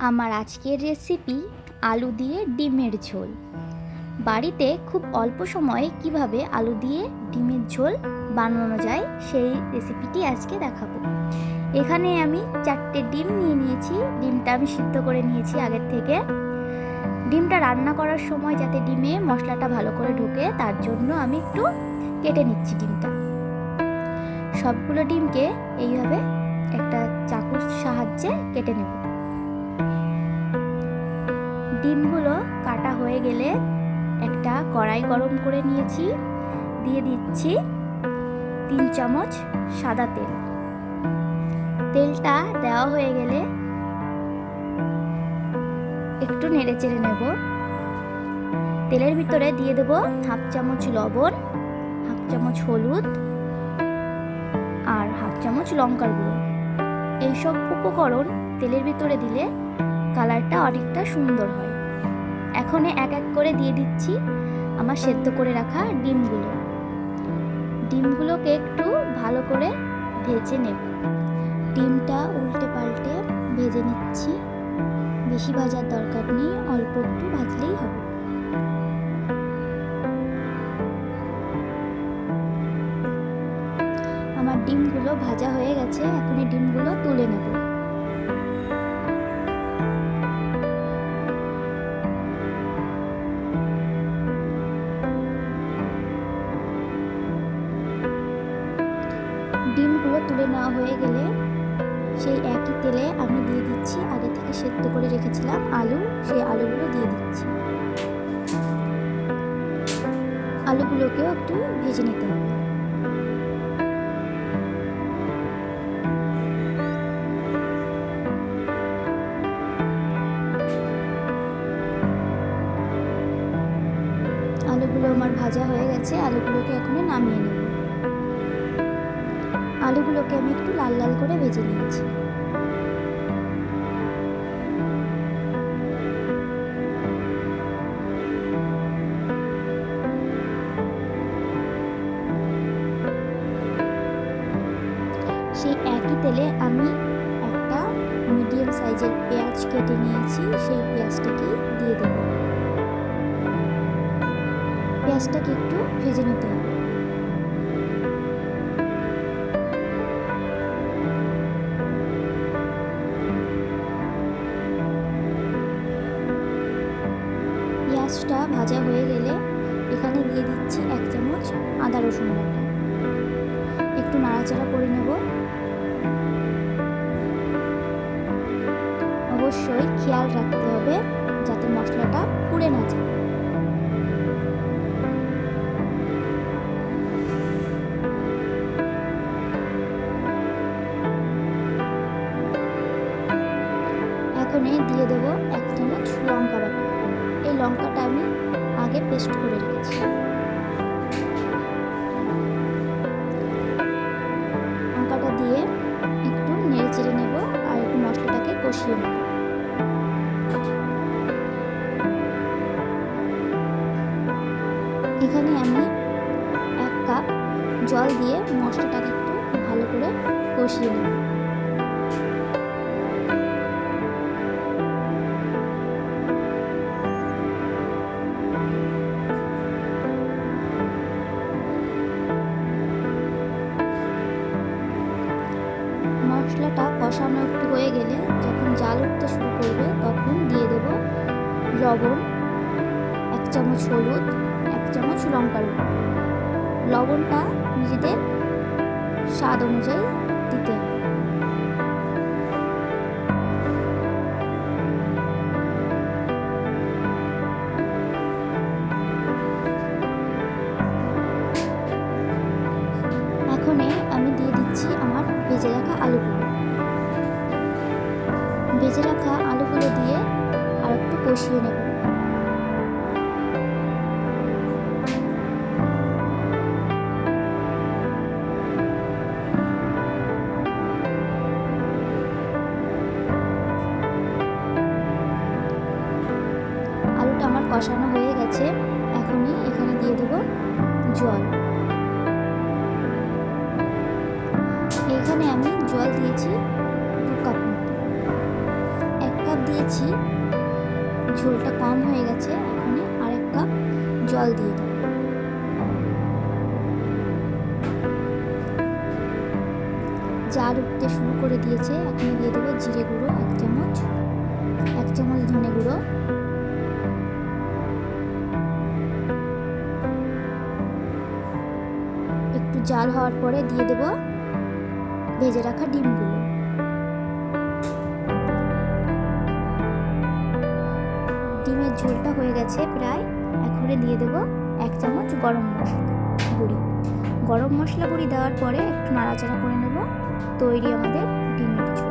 আমার আজকের রেসিপি আলু দিয়ে ডিমের ঝোল। বাড়িতে খুব অল্প সময়ে কীভাবে আলু দিয়ে ডিমের ঝোল বানানো যায় সেই রেসিপিটি আজকে দেখাবো। এখানে আমি চারটে ডিম নিয়ে নিয়েছি। ডিমটা আমি সিদ্ধ করে নিয়েছি আগের থেকে। ডিমটা রান্না করার সময় যাতে ডিমে মশলাটা ভালো করে ঢোকে, তার জন্য আমি একটু কেটে নিচ্ছি ডিমটা। সবগুলো ডিমকে এইভাবে একটা চাকুর সাহায্যে কেটে নেব। ডিমগুলো কাটা হয়ে গেলে একটা কড়াই গরম করে নিয়েছি। দিয়ে দিচ্ছি তিন চামচ সাদা তেল। তেলটা দেওয়া হয়ে গেলে একটু নেড়ে চেড়ে নেব। তেলের ভিতরে দিয়ে দেব হাফ চামচ লবণ, হাফ চামচ হলুদ আর হাফ চামচ লঙ্কার গুঁড়ো। এইসব উপকরণ তেলের ভিতরে দিলে কালারটা অনেকটা সুন্দর হয়। এখন এক এক করে দিয়ে দিচ্ছি আমার সেদ্ধ করে রাখা ডিমগুলো। ডিমগুলোকে একটু ভালো করে ভেজে নেব। ডিমটা উল্টে পাল্টে ভেজে নিচ্ছি। বেশি ভাজার দরকার নেই, অল্প একটু ভাজলেই হবে। আমার ডিমগুলো ভাজা হয়ে গেছে, এখন এই ডিমগুলো তুলে নেব। ডিমগুলো তুলে নেওয়া হয়ে গেলে সেই একই তেলে আমি দিয়ে দিচ্ছি, আগে থেকে সেদ্ধ করে রেখেছিলাম আলু, সেই আলুগুলো দিয়ে দিচ্ছি। আলুগুলোকেও একটু ভেজে নিতে হবে। ভাজা হয়ে গেছে আলুগুলোকে এখন নামিয়ে নেব। আলুগুলোকে আমি একটু লাল লাল করে ভেজে নিয়েছি। সেই একই তেলে আমি একটা মিডিয়াম সাইজের পেঁয়াজ কেটে নিয়েছি, সেই পেঁয়াজটাকে দিয়ে দেব। পেঁয়াজটাকে একটু ভেজে নিতে হবে। পেঁয়াজটা ভাজা হয়ে গেলে এখানে দিয়ে দিচ্ছি এক চামচ আদা রসুন বাটা। একটু নাড়াচাড়া করে নেব। অবশ্যই খেয়াল রাখতে হবে এখন দিয়ে দেবো এক চামচ লঙ্কা বাটা। এই লঙ্কাটা আমি আগে পেস্ট করে রেখেছি। লঙ্কাটা দিয়ে একটু নেড়ে চেড়ে নেব আর একটু মশলাটাকে কষিয়ে নেব। এখানে আমি এক কাপ জল দিয়ে মশলাটাকে একটু ভালো করে কষিয়ে নেব। মশলাটা কষানো একটু হয়ে গেলে যখন জাল উঠতে শুরু করবে তখন দিয়ে দেব লবণ, এক চামচ হলুদ, এক চামচ লঙ্কার লবণটা নিজেদের স্বাদ অনুযায়ী দিতে হবে। ভেজে রাখা আলুগুলো। ভেজে রাখা আলুগুলো দিয়ে আর একটু কষিয়ে নেব। আলুটা আমার কষানো হয়ে গেছে। এখনই এখানে দিয়ে দেবো জল। এখানে আমি জল দিয়েছি দু কাপ মতো। এক কাপ দিয়েছি, ঝোলটা কম হয়ে গেছে, এখন আরেক কাপ জল দিয়ে দেবো। জাল উঠতে শুরু করে দিয়েছে, এখন দিয়ে দেবো জিরে গুঁড়ো এক চামচ এক চামচ ধনে গুঁড়ো। একটু জাল হওয়ার পরে দিয়ে দেব ভেজে রাখা ডিমগুলো। ডিমের ঝোলটা হয়ে গেছে প্রায়। এখনে দিয়ে দেব এক চামচ গরম মশলা গুঁড়ি গরম মশলা গুঁড়ি দেওয়ার পরে একটু নাড়াচাড়া করে নেব। তৈরি আমাদের ডিমের ঝোল।